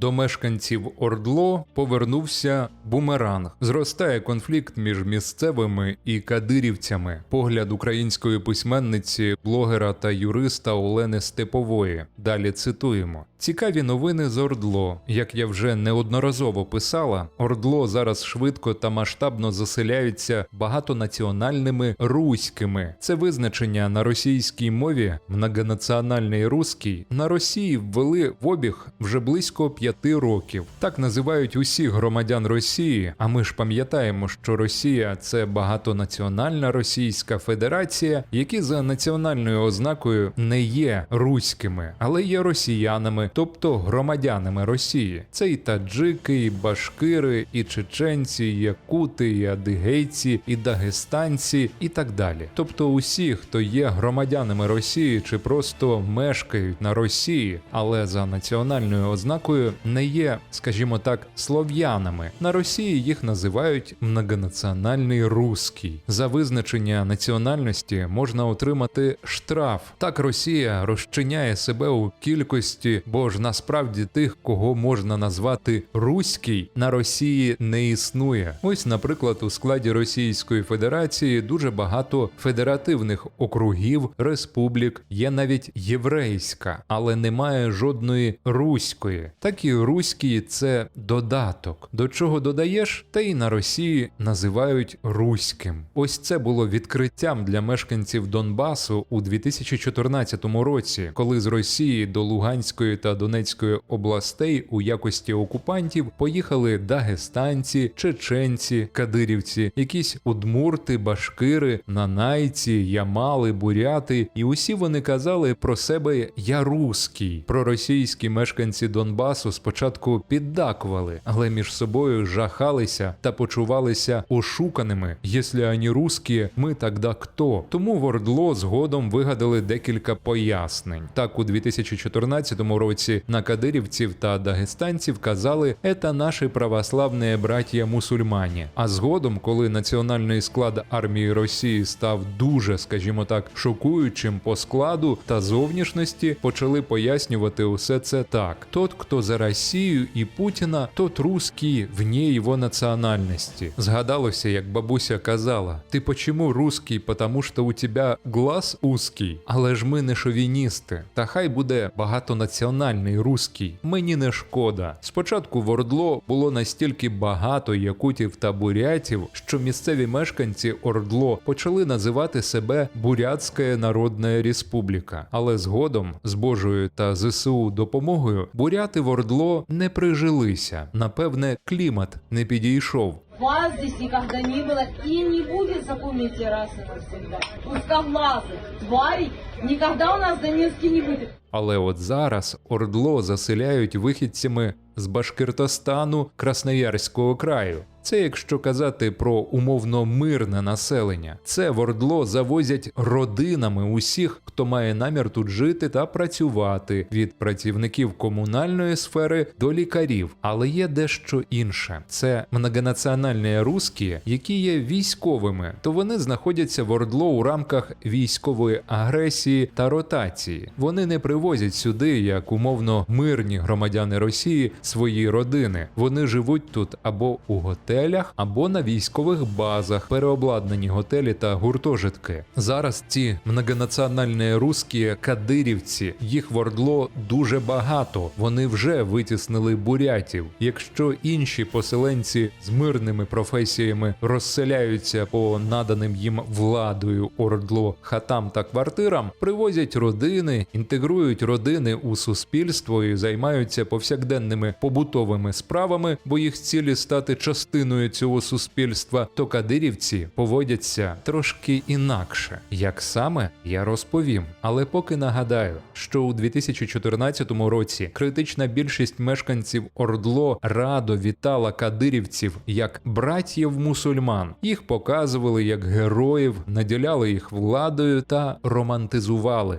до мешканців Ордло повернувся бумеранг. Зростає конфлікт між місцевими і кадирівцями. Погляд української письменниці, блогера та юриста Олени Степової. Далі цитуємо. Цікаві новини з Ордло. Як я вже неодноразово писала, Ордло зараз швидко та масштабно заселяються багатонаціональними руськими. Це визначення на російській мові многонаціональний руський на Росії ввели в обіг вже близько п'яти років. Так називають усіх громадян Росії. А ми ж пам'ятаємо, що Росія це багатонаціональна Російська Федерація, які за національною ознакою не є руськими, але є росіянами, тобто громадянами Росії. Це і таджики, і башкири, і чеченці, і якути, і адигейці, і дагестанці, і так далі. Тобто усі, хто є громадянами Росії чи просто мешкають на Росії, але за національною ознакою не є, скажімо так, слов'янами. На Росії їх називають многонаціональний русський. За визначення національності можна отримати штраф. Так Росія розчиняє себе у кількості, бо ж насправді тих, кого можна назвати руський, на Росії не існує. Ось, наприклад, у складі Російської Федерації дуже багато федеративних округів, республік, є навіть єврейська, але немає жодної руської. Так і руський це додаток. До чого додаєш, та й на Росії називають руським. Ось це було відкриттям для мешканців Донбасу у 2014 році, коли з Росії до Луганської та Донецької областей у якості окупантів поїхали дагестанці, чеченці, кадирівці, якісь удмурти, башкири, нанайці, ямали, буряти, і усі вони казали про себе я руський. Проросійські мешканці Донбасу спочатку піддакували, але між собою жахалися та почувалися ошуканими. Якщо ані русські, ми тогда хто? Тому в Ордло згодом вигадали декілька пояснень. Так, у 2014 році на кадирівців та дагестанців казали «это наші православні браття мусульмані. А згодом, коли національний склад армії Росії став дуже, скажімо так, шокуючим по складу та зовнішності, почали пояснювати усе це так: тот, хто за Росію і Путіна, тот русський вне його національності. Згадалося, як бабуся казала: ти почему русський, потому що у тебе глаз узкий, але ж ми не шовіністи. Та хай буде багатонаціональний русський. Мені не шкода. Спочатку в Ордло було настільки багато якутів та бурятів, що місцеві мешканці Ордло почали називати себе Бурятська Народна Республіка. Але згодом, з Божою та ЗСУ допомогою, буряти в Ордло не прижилися. Напевне, клімат не підійшов. Вас здесь никогда не было и не будет, запомните раз и навсегда. Узкоглазых тварей никогда у нас в не будет. Але от зараз Ордло заселяють вихідцями з Башкиртостану Красноярського краю. Це якщо казати про умовно мирне населення. Це в Ордло завозять родинами усіх, хто має намір тут жити та працювати від працівників комунальної сфери до лікарів. Але є дещо інше: це многонаціональні русські, які є військовими, то вони знаходяться в Ордло у рамках військової агресії та ротації. Вони не привозять сюди як умовно мирні громадяни Росії свої родини. Вони живуть тут або у готелях, або на військових базах, переобладнані готелі та гуртожитки. Зараз ці многонаціональні русські кадирівці, їх в Ордло дуже багато. Вони вже витіснили бурятів. Якщо інші поселенці з мирними професіями розселяються по наданим їм владою Ордло хатам та квартирам, привозять родини, інтегрують родини у суспільство і займаються повсякденними побутовими справами, бо їх цілі стати частиною цього суспільства, то кадирівці поводяться трошки інакше. Як саме я розповім. Але поки нагадаю, що у 2014 році критична більшість мешканців Ордло радо вітала кадирівців як братів мусульман. Їх показували як героїв, наділяли їх владою та романтизували.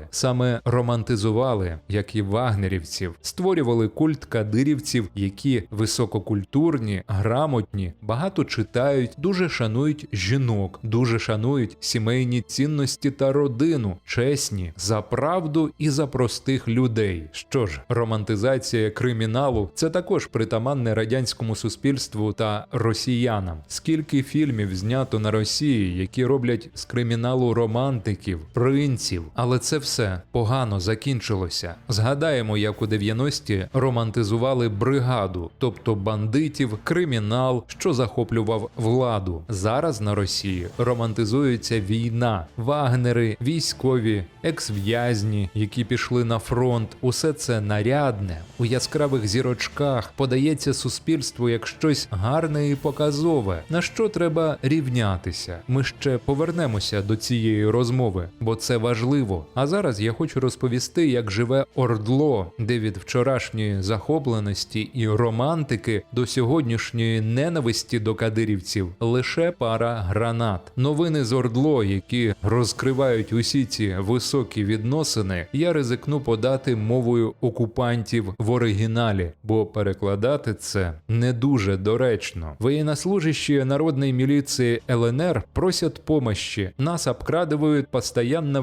Саме романтизували, як і вагнерівців, створювали культ кадирівців, які висококультурні, грамотні, багато читають, дуже шанують жінок, дуже шанують сімейні цінності та родину, чесні за правду і за простих людей. Що ж, романтизація криміналу це також притаманне радянському суспільству та росіянам. Скільки фільмів знято на Росії, які роблять з криміналу романтиків, принців, але це все погано закінчилося. Згадаємо, як у 90-ті романтизували бригаду, тобто бандитів, кримінал, що захоплював владу. Зараз на Росії романтизується війна, вагнери, військові, екс-в'язні, які пішли на фронт. Усе це нарядне у яскравих зірочках подається суспільству як щось гарне і показове, на що треба рівнятися. Ми ще повернемося до цієї розмови, бо це важливо. А зараз я хочу розповісти, як живе Ордло, де від вчорашньої захопленості і романтики до сьогоднішньої ненависті до кадирівців лише пара гранат. Новини з Ордло, які розкривають усі ці високі відносини, я ризикну подати мовою окупантів в оригіналі, бо перекладати це не дуже доречно. Военнослужащие народной милиции ЛНР просят помощи. Нас обкрадывают постоянно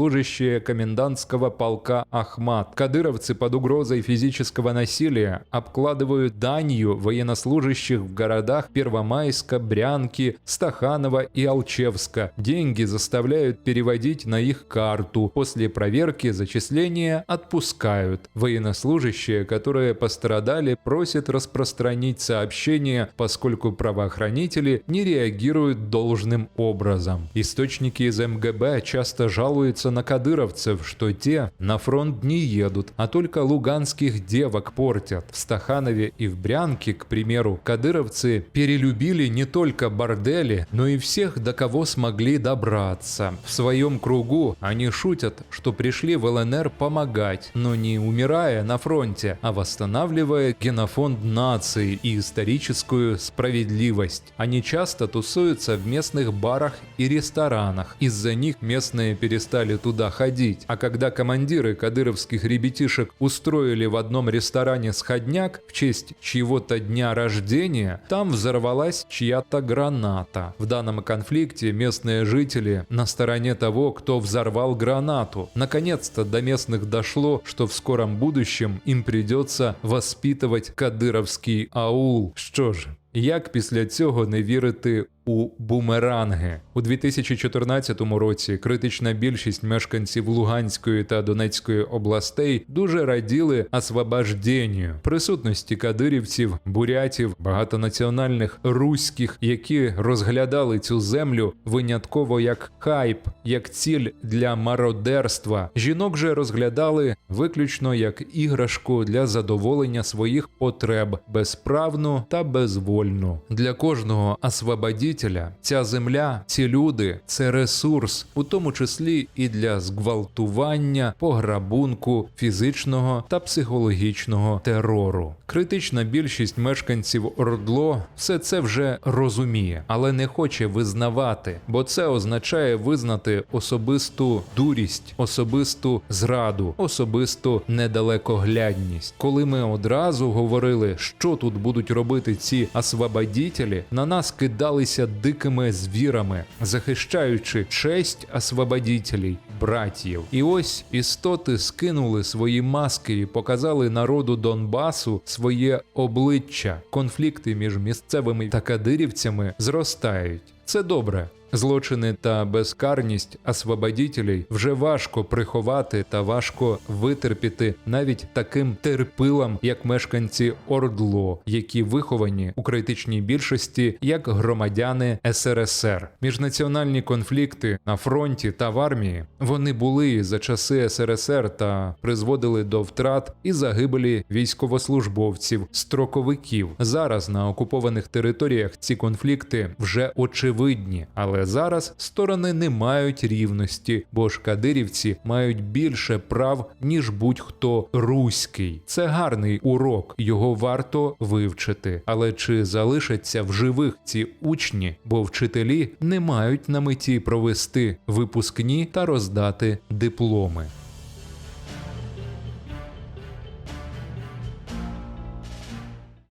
военнослужащие комендантского полка Ахмат. Кадыровцы под угрозой физического насилия обкладывают данью военнослужащих в городах Первомайска, Брянки, Стаханова и Алчевска. Деньги заставляют переводить на их карту. После проверки зачисления отпускают. Военнослужащие, которые пострадали, просят распространить сообщение, поскольку правоохранители не реагируют должным образом. Источники из МГБ часто жалуются на кадыровцев, что те на фронт не едут, а только луганских девок портят. В Стаханове и в Брянке, к примеру, кадыровцы перелюбили не только бордели, но и всех, до кого смогли добраться. В своем кругу они шутят, что пришли в ЛНР помогать, но не умирая на фронте, а восстанавливая генофонд нации и историческую справедливость. Они часто тусуются в местных барах и ресторанах. Из-за них местные перестали туда ходить. А когда командиры кадыровских ребятишек устроили в одном ресторане сходняк в честь чьего-то дня рождения, там взорвалась чья-то граната. В данном конфликте местные жители на стороне того, кто взорвал гранату. Наконец-то до местных дошло, что в скором будущем им придется воспитывать кадыровский аул. Що ж, як після цього не вірити у бумеранги у 2014 році? Критична більшість мешканців Луганської та Донецької областей дуже раділи освобожденню, присутності кадирівців, бурятів, багатонаціональних руських, які розглядали цю землю винятково як хайп, як ціль для мародерства. Жінок же розглядали виключно як іграшку для задоволення своїх потреб, безправну та безвольну. Для кожного освободітеля ця земля, ці люди це ресурс, у тому числі і для зґвалтування, пограбунку, фізичного та психологічного терору. Критична більшість мешканців Ордло все це вже розуміє, але не хоче визнавати, бо це означає визнати особисту дурість, особисту зраду, особисту недалекоглядність. Коли ми одразу говорили, що тут будуть робити ці освободітелі, на нас кидалися дикими звірами, захищаючи честь освободітелів, братів. І ось істоти скинули свої маски і показали народу Донбасу своє обличчя. Конфлікти між місцевими та кадирівцями зростають. Це добре. Злочини та безкарність освободітелей вже важко приховати та важко витерпіти навіть таким терпилам, як мешканці Ордло, які виховані у критичній більшості як громадяни СРСР. Міжнаціональні конфлікти на фронті та в армії вони були за часи СРСР та призводили до втрат і загибелі військовослужбовців, строковиків. Зараз на окупованих територіях ці конфлікти вже очевидні, але Але зараз сторони не мають рівності, бо ж кадирівці мають більше прав, ніж будь-хто руський. Це гарний урок, його варто вивчити. Але чи залишаться в живих ці учні, бо вчителі не мають на меті провести випускні та роздати дипломи.